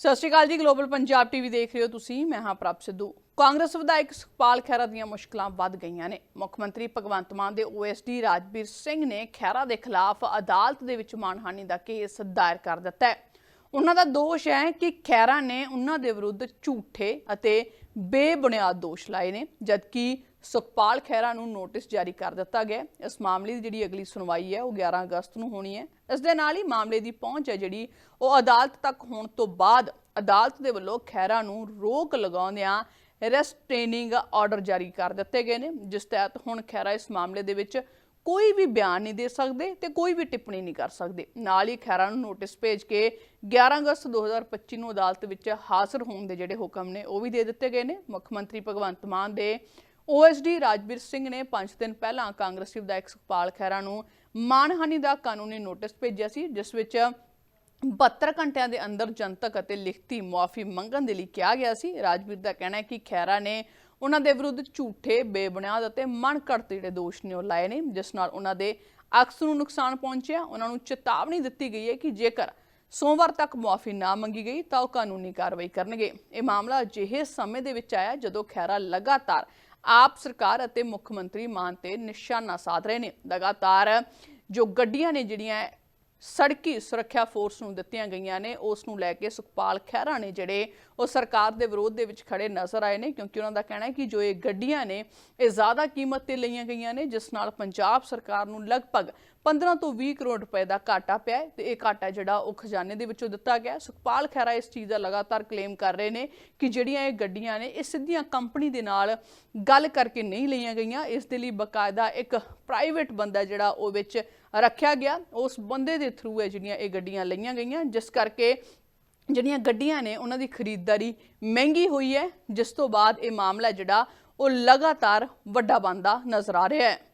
ਸਤਿ ਸ਼੍ਰੀ ਅਕਾਲ ਜੀ global Punjab TV ਦੇਖ ਰਹੇ ਹੋ ਤੁਸੀਂ, ਮੈਂ ਹਾਂ ਪ੍ਰਭ ਸਿੱਧੂ। ਕਾਂਗਰਸ ਵਿਧਾਇਕ ਸੁਖਪਾਲ ਖਹਿਰਾ ਦੀਆਂ ਮੁਸ਼ਕਲਾਂ ਵੱਧ ਗਈਆਂ ਨੇ। ਮੁੱਖ ਮੰਤਰੀ ਭਗਵੰਤ ਮਾਨ ਦੇ ਓਐਸਡੀ ਰਾਜਵੀਰ ਸਿੰਘ ਨੇ ਖਹਿਰਾ ਦੇ ਖਿਲਾਫ ਅਦਾਲਤ ਦੇ ਵਿੱਚ ਮਾਨਹਾਨੀ ਦਾ ਕੇਸ ਦਾਇਰ ਕਰ ਦਿੱਤਾ ਹੈ। ਉਹਨਾਂ ਦਾ ਦੋਸ਼ ਹੈ ਕਿ ਖਹਿਰਾ ਨੇ ਉਹਨਾਂ ਦੇ ਵਿਰੁੱਧ ਝੂਠੇ ਅਤੇ ਬੇਬੁਨਿਆਦ ਦੋਸ਼ ਲਾਏ ਨੇ, ਜਦਕਿ ਸੁਖਪਾਲ ਖਹਿਰਾ ਨੂੰ ਨੋਟਿਸ ਜਾਰੀ ਕਰ ਦਿੱਤਾ ਗਿਆ ਇਸ ਮਾਮਲੇ ਦੀ ਜਿਹੜੀ ਅਗਲੀ ਸੁਣਵਾਈ ਹੈ, ਉਹ 11 ਅਗਸਤ ਨੂੰ ਹੋਣੀ ਹੈ। ਇਸ ਦੇ ਨਾਲ ਹੀ ਮਾਮਲੇ ਦੀ ਪਹੁੰਚ ਹੈ ਜਿਹੜੀ, ਉਹ ਅਦਾਲਤ ਤੱਕ ਹੋਣ ਤੋਂ ਬਾਅਦ ਅਦਾਲਤ ਦੇ ਵੱਲੋਂ ਖਹਿਰਾ ਨੂੰ ਰੋਕ ਲਗਾਉਂਦਿਆਂ ਰੈਸਟ੍ਰੇਨਿੰਗ ਆਰਡਰ ਜਾਰੀ ਕਰ ਦਿੱਤੇ ਗਏ ਨੇ, ਜਿਸ ਤਹਿਤ ਹੁਣ ਖਹਿਰਾ ਇਸ ਮਾਮਲੇ ਦੇ ਵਿੱਚ ਕੋਈ ਵੀ ਬਿਆਨ ਨਹੀਂ ਦੇ ਸਕਦੇ ਤੇ ਕੋਈ ਵੀ ਟਿੱਪਣੀ ਨਹੀਂ ਕਰ ਸਕਦੇ। ਨਾਲ ਹੀ ਖਹਿਰਾ ਨੂੰ ਨੋਟਿਸ ਭੇਜ ਕੇ 11 ਅਗਸਤ 2025 ਨੂੰ ਅਦਾਲਤ ਵਿੱਚ ਹਾਜ਼ਰ ਹੋਣ ਦੇ ਜਿਹੜੇ ਹੁਕਮ ਨੇ, ਉਹ ਵੀ ਦੇ ਦਿੱਤੇ ਗਏ ਨੇ। ਮੁੱਖ ਮੰਤਰੀ ਭਗਵੰਤ ਮਾਨ ਦੇ ਓਐਸਡੀ ਰਾਜਵੀਰ ਸਿੰਘ ਨੇ 5 ਦਿਨ ਪਹਿਲਾਂ ਕਾਂਗਰਸੀ ਵਿਧਾਇਕ ਸੁਖਪਾਲ ਖਹਿਰਾ ਨੂੰ ਮਾਨਹਾਨੀ ਦਾ ਕਾਨੂੰਨੀ ਨੋਟਿਸ ਭੇਜਿਆ ਸੀ, ਜਿਸ ਵਿੱਚ 72 ਘੰਟਿਆਂ ਦੇ ਅੰਦਰ ਜਨਤਕ ਅਤੇ ਲਿਖਤੀ ਮੁਆਫੀ ਮੰਗਣ ਦੇ ਲਈ ਕਿਹਾ ਗਿਆ ਸੀ। ਰਾਜਵੀਰ ਦਾ ਕਹਿਣਾ ਹੈ ਕਿ ਖੈਰਾ ਨੇ ਉਹਨਾਂ ਦੇ ਵਿਰੁੱਧ ਝੂਠੇ, ਬੇਬੁਨਿਆਦ ਅਤੇ ਮਨਘੜਤ ਜਿਹੜੇ ਦੋਸ਼ ਨੇ ਉਹ ਲਾਏ ਨੇ, ਜਿਸ ਨਾਲ ਉਹਨਾਂ ਦੇ ਅਕਸ ਨੂੰ ਨੁਕਸਾਨ ਪਹੁੰਚਿਆ। ਉਹਨਾਂ ਨੂੰ ਚੇਤਾਵਨੀ ਦਿੱਤੀ ਗਈ ਹੈ ਕਿ ਜੇਕਰ ਸੋਮਵਾਰ ਤੱਕ ਮੁਆਫੀ ਨਾ ਮੰਗੀ ਗਈ, ਤਾਂ ਉਹ ਕਾਨੂੰਨੀ ਕਾਰਵਾਈ ਕਰਨਗੇ। ਇਹ ਮਾਮਲਾ ਅਜਿਹੇ ਸਮੇਂ ਦੇ ਵਿੱਚ ਆਇਆ ਜਦੋਂ ਖੈਰਾ ਲਗਾਤਾਰ ਆਪ ਸਰਕਾਰ ਅਤੇ ਮੁੱਖ ਮੰਤਰੀ ਮਾਨ ਤੇ ਨਿਸ਼ਾਨਾ ਸਾਧ ਰਹੇ ਨੇ। ਲਗਾਤਾਰ ਜੋ ਗੱਡੀਆਂ ਨੇ ਜਿਹੜੀਆਂ ਸੜਕੀ ਸੁਰੱਖਿਆ ਫੋਰਸ ਨੂੰ ਦਿੱਤੀਆਂ ਗਈਆਂ ਨੇ, ਉਸ ਨੂੰ ਲੈ ਕੇ ਸੁਖਪਾਲ ਖਹਿਰਾ ਨੇ ਜਿਹੜੇ ਉਹ ਸਰਕਾਰ ਦੇ ਵਿਰੋਧ ਦੇ ਵਿੱਚ ਖੜੇ ਨਜ਼ਰ ਆਏ ਨੇ, ਕਿਉਂਕਿ ਉਹਨਾਂ ਦਾ ਕਹਿਣਾ ਹੈ ਕਿ ਜੋ ਇਹ ਗੱਡੀਆਂ ਨੇ, ਇਹ ਜ਼ਿਆਦਾ ਕੀਮਤ ਤੇ ਲਈਆਂ ਗਈਆਂ ਨੇ, ਜਿਸ ਨਾਲ ਪੰਜਾਬ ਸਰਕਾਰ ਨੂੰ ਲਗਭਗ 15 ਤੋਂ 20 ਕਰੋੜ ਰੁਪਏ ਦਾ ਘਾਟਾ ਪਿਆ ਹੈ ਤੇ ਇਹ ਘਾਟਾ ਜਿਹੜਾ ਉਹ ਖਜ਼ਾਨੇ ਦੇ ਵਿੱਚੋਂ ਦਿੱਤਾ ਗਿਆ ਸੁਖਪਾਲ ਖਹਿਰਾ ਇਸ ਚੀਜ਼ ਦਾ ਲਗਾਤਾਰ ਕਲੇਮ ਕਰ ਰਹੇ ਨੇ ਕਿ ਜਿਹੜੀਆਂ ਇਹ ਗੱਡੀਆਂ ਨੇ, ਇਹ ਸਿੱਧੀਆਂ ਕੰਪਨੀ ਦੇ ਨਾਲ ਗੱਲ ਕਰਕੇ ਨਹੀਂ ਲਈਆਂ ਗਈਆਂ। ਇਸ ਦੇ ਲਈ ਬਕਾਇਦਾ ਇੱਕ ਪ੍ਰਾਈਵੇਟ ਬੰਦਾ ਜਿਹੜਾ ਉਹ ਵਿੱਚ ਰੱਖਿਆ ਗਿਆ। ਉਸ ਬੰਦੇ ਦੇ ਥਰੂ ਹੈ ਜਿਹੜੀਆਂ ਇਹ ਗੱਡੀਆਂ ਲਈਆਂ ਗਈਆਂ। ਜਿਸ ਕਰਕੇ ਜਿਹੜੀਆਂ ਗੱਡੀਆਂ ਨੇ, ਉਹਨਾਂ ਦੀ ਖਰੀਦਦਾਰੀ ਮਹਿੰਗੀ ਹੋਈ ਹੈ। ਜਿਸ ਤੋਂ ਬਾਅਦ ਇਹ ਮਾਮਲਾ ਜਿਹੜਾ ਉਹ ਲਗਾਤਾਰ ਵੱਡਾ ਬਣਦਾ ਨਜ਼ਰ ਆ ਰਿਹਾ ਹੈ।